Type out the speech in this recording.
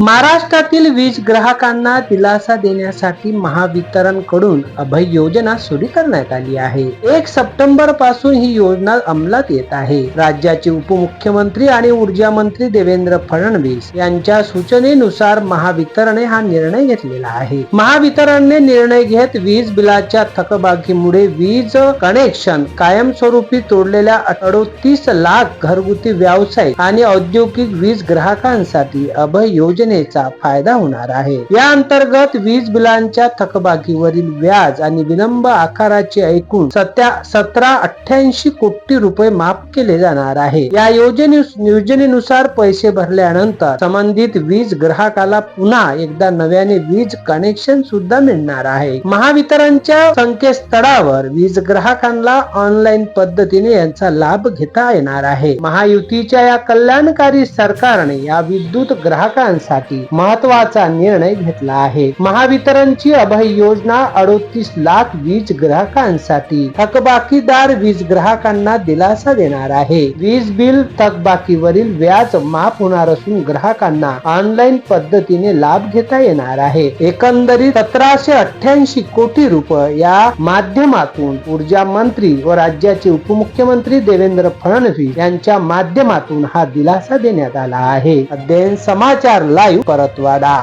महाराष्ट्रातील वीज ग्राहकांना दिलासा देण्यासाठी महावितरणकडून अभय योजना सुरू करण्यात आली आहे. एक सप्टेंबरपासून ही योजना अंमलात येत आहे. राज्याचे उपमुख्यमंत्री आणि ऊर्जा मंत्री देवेंद्र फडणवीस यांच्या सूचनेनुसार महावितरणे हा निर्णय घेतलेला आहे. महावितरणने निर्णय घेत वीज बिलाच्या थकबाकीमुळे वीज कनेक्शन कायमस्वरूपी तोडलेल्या अडोतीस लाख घरगुती व्यावसायिक आणि औद्योगिक वीज ग्राहकांसाठी अभय योजनेचा फायदा होणार आहे. या अंतर्गत वीज बिलांच्या थकबाकीवरील व्याज आणि विलंब आकाराचे एकूण सत्या सतरा अठ्ठ्याऐंशी कोटी रुपये माफ केले जाणार आहे. या योजने योजनेनुसार पैसे भरल्यानंतर संबंधित वीज ग्राहकाला पुन्हा एकदा नव्याने वीज कनेक्शन सुद्धा मिळणार आहे. महावितरणच्या संकेतस्थळावर वीज ग्राहकांना ऑनलाईन पद्धतीने यांचा लाभ घेता येणार आहे. महायुतीच्या या कल्याणकारी सरकारने या विद्युत ग्राहकांसाठी महत्त्वाचा निर्णय घेतला आहे. महावितरणची अभय योजना अडोतीस लाख वीज ग्राहकांसाठी. थकबाकीदार वीज ग्राहकांना दिलासा देणार आहे. वीज बिल थकबाकीवरील व्याज माफ होणार असून ग्राहकांना ऑनलाईन पद्धतीने लाभ घेता येणार आहे. एकंदरीत सतराशे अठ्ठ्याऐंशी कोटी रुपये या माध्यमातून ऊर्जा मंत्री व राज्याचे उपमुख्यमंत्री देवेंद्र फडणवीस यांच्या माध्यमातून हा दिलासा देण्यात आला आहे. अध्ययन समाचार બોલાયું પરતવાડા